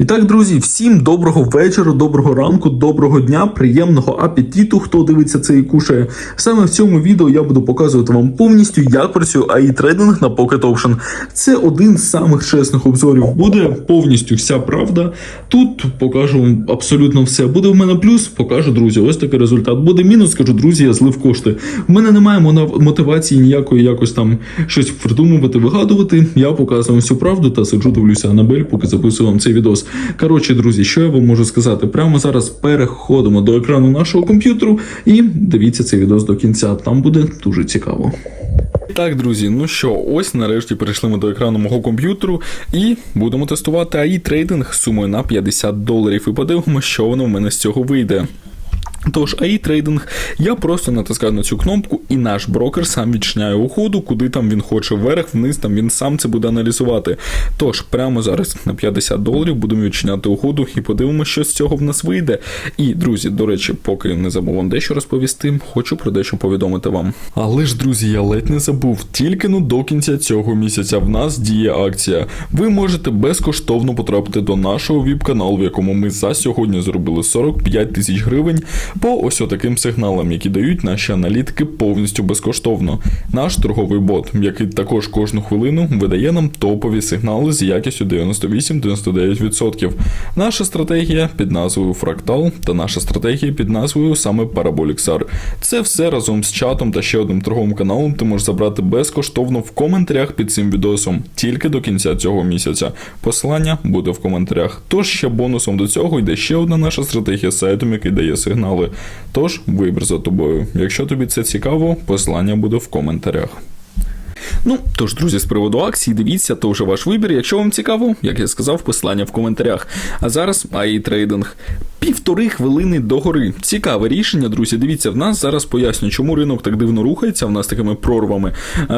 І так, друзі, всім доброго вечора, доброго ранку, доброго дня, приємного апетиту, хто дивиться це і кушає. Саме в цьому відео я буду показувати вам повністю, як працює AI трейдинг на Pocket Option. Це один з самих чесних обзорів. Буде повністю вся правда. Тут покажу вам абсолютно все. Буде в мене плюс, покажу, друзі. Ось такий результат. Буде мінус, скажу, друзі, я злив кошти. В мене немає мотивації ніякої якось там щось придумувати, вигадувати. Я показую вам всю правду та сиджу, дивлюся Анабель, поки записую вам цей відос. Коротше, друзі, що я вам можу сказати? Прямо зараз переходимо до екрану нашого комп'ютеру і дивіться цей відео до кінця. Там буде дуже цікаво. Так, друзі, ну що, ось нарешті перейшли ми до екрану мого комп'ютеру і будемо тестувати AI трейдинг сумою на 50 доларів і подивимося, що воно в мене з цього вийде. Тож, AI трейдинг, я просто натискаю на цю кнопку, і наш брокер сам відчиняє уходу, куди там він хоче, вверх, вниз, там він сам це буде аналізувати. Тож, прямо зараз на 50 доларів будемо відчиняти уходу і подивимося, що з цього в нас вийде. І, друзі, до речі, поки не забув вам дещо розповісти, хочу про дещо повідомити вам. Але ж, друзі, я ледь не забув, тільки ну до кінця цього місяця в нас діє акція. Ви можете безкоштовно потрапити до нашого віп-каналу, в якому ми за сьогодні зробили 45 тисяч гривень по ось таким сигналам, які дають наші аналітики повністю безкоштовно. Наш торговий бот, який також кожну хвилину видає нам топові сигнали з якістю 98-99%. Наша стратегія під назвою Фрактал та наша стратегія під назвою саме Параболіксар. Це все разом з чатом та ще одним торговим каналом ти можеш забрати безкоштовно в коментарях під цим відосом тільки до кінця цього місяця. Посилання буде в коментарях. Тож ще бонусом до цього йде ще одна наша стратегія з сайтом, який дає сигнали. Тож вибір за тобою. Якщо тобі це цікаво, посилання буде в коментарях. Ну, тож, друзі, з приводу акції, дивіться, то вже ваш вибір. Якщо вам цікаво, як я сказав, посилання в коментарях. А зараз AI трейдинг. Півтори хвилини до гори. Цікаве рішення, друзі. Дивіться, в нас зараз поясню, чому ринок так дивно рухається в нас такими прорвами.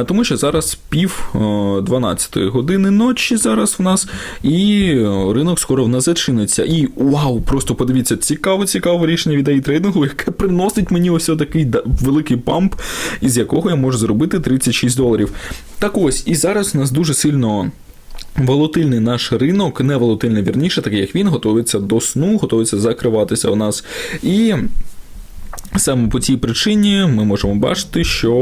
Тому що зараз пів 12 години ночі зараз в нас, і е, ринок скоро в нас зачиниться. І вау, просто подивіться, цікаве, цікаве рішення від трейдингу, яке приносить мені ось такий великий памп, із якого я можу зробити 36 доларів. Так ось, і зараз у нас дуже сильно. Волатильний наш ринок, не волатильний вірніше, такий як він, готується до сну, готується закриватися у нас. І саме по цій причині ми можемо бачити, що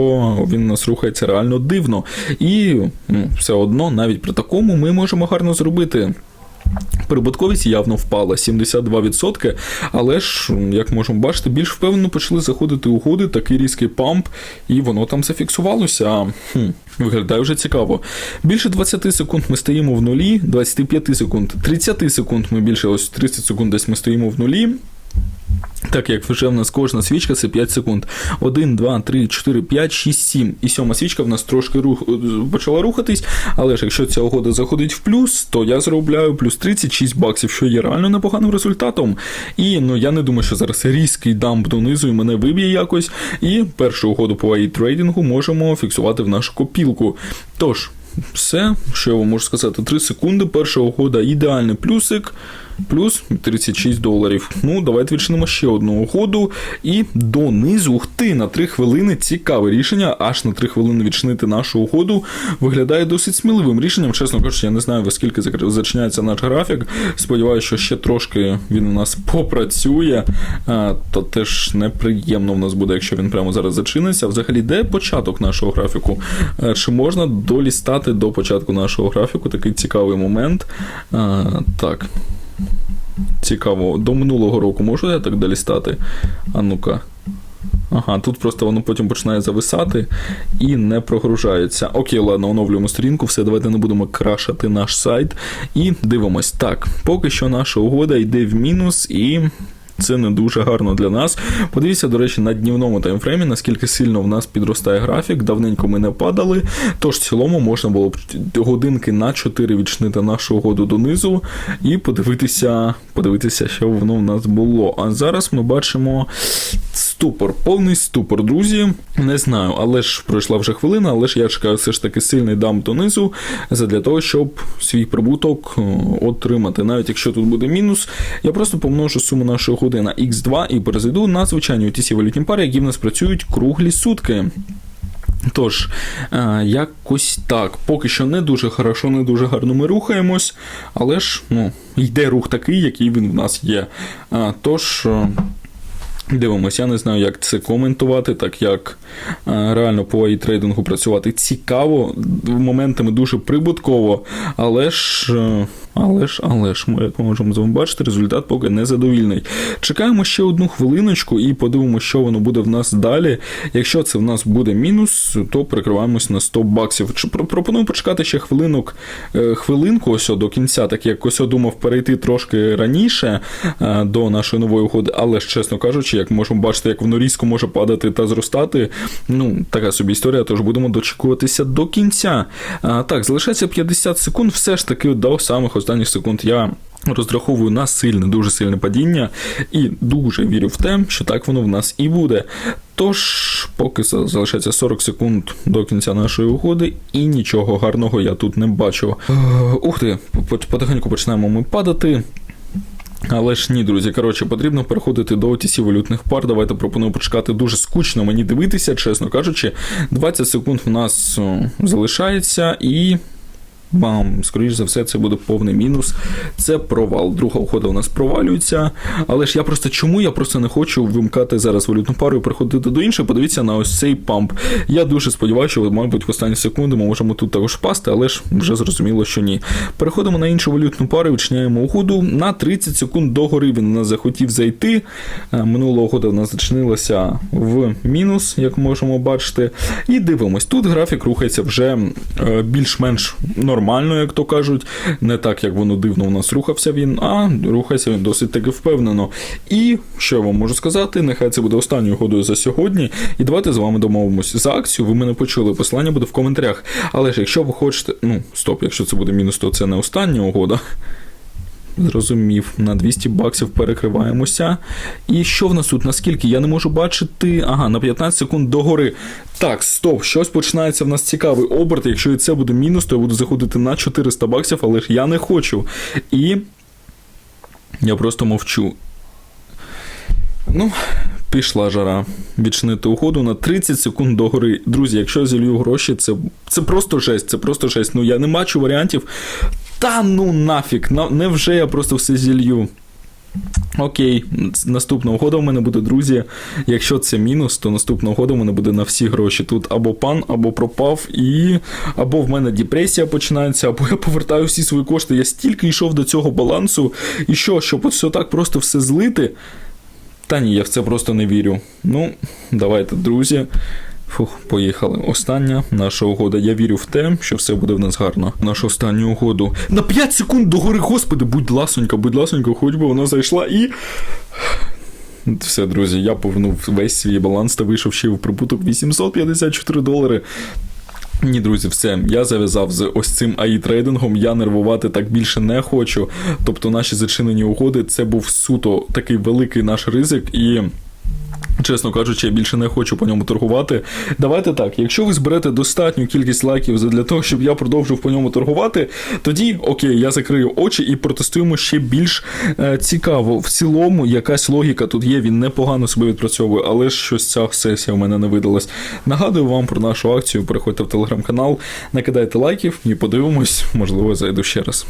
він у нас рухається реально дивно. І ну, все одно, навіть при такому, ми можемо гарно зробити. Прибутковість явно впала 72%, але ж, як можемо бачити, більш впевнено почали заходити угоди, такий різкий памп, і воно там зафіксувалося. Хм, Виглядає вже цікаво. Більше 20 секунд ми стоїмо в нулі, 25 секунд, 30 секунд ми більше, ось 30 секунд десь ми стоїмо в нулі. Так як вже в нас кожна свічка це 5 секунд. 1, 2, 3, 4, 5, 6, 7. І сьома свічка в нас трошки рух... почала рухатись. Але ж якщо ця угода заходить в плюс, то я заробляю плюс 36 баксів, що є реально непоганим результатом. І ну я не думаю, що зараз різкий дамп донизу і мене виб'є якось. І першу угоду по AI трейдингу можемо фіксувати в нашу копілку. Тож. Все, що я вам можу сказати, 3 секунди. Перша угода ідеальний плюсик, плюс 36 доларів. Ну, давайте відчинимо ще одну угоду. І донизу, ух ти, на 3 хвилини цікаве рішення. Аж на 3 хвилини відчинити нашу угоду виглядає досить сміливим рішенням. Чесно кажучи, я не знаю, во скільки зачиняється наш графік. Сподіваюся, що ще трошки він у нас попрацює. А, то теж неприємно в нас буде, якщо він прямо зараз зачиниться. Взагалі, де початок нашого графіку? А, чи можна долістати? до початку нашого графіку такий цікавий момент. Так. Цікаво, до минулого року можу я так далі стати? А ну-ка. Ага, тут просто воно потім починає зависати і не прогружається. Окей, ладно, оновлюємо сторінку, все, давайте не будемо крашати наш сайт. І дивимось. Так, поки що наша угода йде в мінус і. Це не дуже гарно для нас. Подивіться, до речі, на днівному таймфреймі, наскільки сильно в нас підростає графік, давненько ми не падали. Тож в цілому можна було б годинки на 4 відчинити нашу угоду донизу і подивитися, подивитися, що воно в нас було. А зараз ми бачимо ступор, повний ступор, друзі. Не знаю, але ж пройшла вже хвилина, але ж я чекаю все ж таки сильний дамп донизу для того, щоб свій прибуток отримати. Навіть якщо тут буде мінус, я просто помножу суму нашої угоди на X2 і перезайду на звичайні OTC валютні пари, які в нас працюють круглі сутки. Тож, е, якось так. Поки що не дуже хорошо, не дуже гарно ми рухаємось, але ж ну, йде рух такий, який він в нас є. Е, Тож. Дивимось, я не знаю, як це коментувати, так як е, реально по трейдингу працювати цікаво, моментами дуже прибутково, але ж, е, але ж, але ж, ми, як ми можемо з вами бачити, результат поки незадовільний. Чекаємо ще одну хвилиночку і подивимося, що воно буде в нас далі. Якщо це в нас буде мінус, то прикриваємось на 100 баксів. Пропоную почекати ще хвилинок, е, хвилинку ось до кінця, так як ось думав перейти трошки раніше до нашої нової угоди, але ж чесно кажучи, як можемо бачити, як воно різко може падати та зростати. Ну, така собі історія, тож будемо дочекуватися до кінця. А, так, залишається 50 секунд, все ж таки до самих останніх секунд я. Розраховую на сильне, дуже сильне падіння, і дуже вірю в те, що так воно в нас і буде. Тож, поки за- залишається 40 секунд до кінця нашої угоди, і нічого гарного я тут не бачу. Е, Ух ти, потихеньку починаємо ми падати. Але ж ні, друзі, коротше, потрібно переходити до OTC валютних пар. Давайте пропоную почекати дуже скучно мені дивитися, чесно кажучи. 20 секунд в нас залишається і. Бам, скоріш за все, це буде повний мінус. Це провал. Друга ухода у нас провалюється. Але ж я просто чому я просто не хочу вимкати зараз валютну пару і переходити до іншої. Подивіться на ось цей памп. Я дуже сподіваюся, що, мабуть, в останні секунди ми можемо тут також впасти, але ж вже зрозуміло, що ні. Переходимо на іншу валютну пару і відчиняємо угоду. На 30 секунд до гори він у нас захотів зайти. Е, Минула угода в нас зачинилася в мінус, як можемо бачити. І дивимось, тут графік рухається вже е, більш-менш нормально, як то кажуть. Не так, як воно дивно у нас рухався він, а рухається він досить таки впевнено. І що я вам можу сказати, нехай це буде останньою годою за сьогодні. І давайте з вами домовимось за акцію. Ви мене почули. Посилання буде в коментарях. Але ж якщо ви хочете, ну стоп, якщо це буде мінус, то це не остання угода. Зрозумів, на 200 баксів перекриваємося. І що в нас тут? Наскільки? Я не можу бачити. Ага, на 15 секунд догори. Так, стоп, щось починається в нас цікавий оберт. Якщо і це буде мінус, то я буду заходити на 400 баксів, але ж я не хочу. І. Я просто мовчу. Ну, пішла жара. Відчинити угоду на 30 секунд до гори. Друзі, якщо я зілью гроші, це, це просто жесть, це просто жесть. Ну я не бачу варіантів. Та ну нафіг, на, невже я просто все зілью. Окей, наступна угода в мене буде, друзі. Якщо це мінус, то наступна угода в мене буде на всі гроші. Тут або пан, або пропав, і або в мене депресія починається, або я повертаю всі свої кошти. Я стільки йшов до цього балансу, і що, щоб все так просто все злити. Та ні, я в це просто не вірю. Ну, давайте, друзі. Фух, поїхали. Остання наша угода. Я вірю в те, що все буде в нас гарно. Нашу останню угоду. На 5 секунд до гори, господи, будь ласонька, будь ласонька, хоч би вона зайшла і. Все, друзі, я повернув весь свій баланс та вийшов ще в прибуток 854 долари. Ні, друзі, все, я зав'язав з ось цим АІ трейдингом. Я нервувати так більше не хочу. Тобто, наші зачинені угоди це був суто такий великий наш ризик і. Чесно кажучи, я більше не хочу по ньому торгувати. Давайте так, якщо ви зберете достатню кількість лайків для того, щоб я продовжив по ньому торгувати, тоді окей, я закрию очі і протестуємо ще більш е, цікаво. В цілому, якась логіка тут є, він непогано себе відпрацьовує, але щось ця сесія в мене не видалась. Нагадую вам про нашу акцію. Переходьте в телеграм-канал, накидайте лайків і подивимось, можливо, зайду ще раз.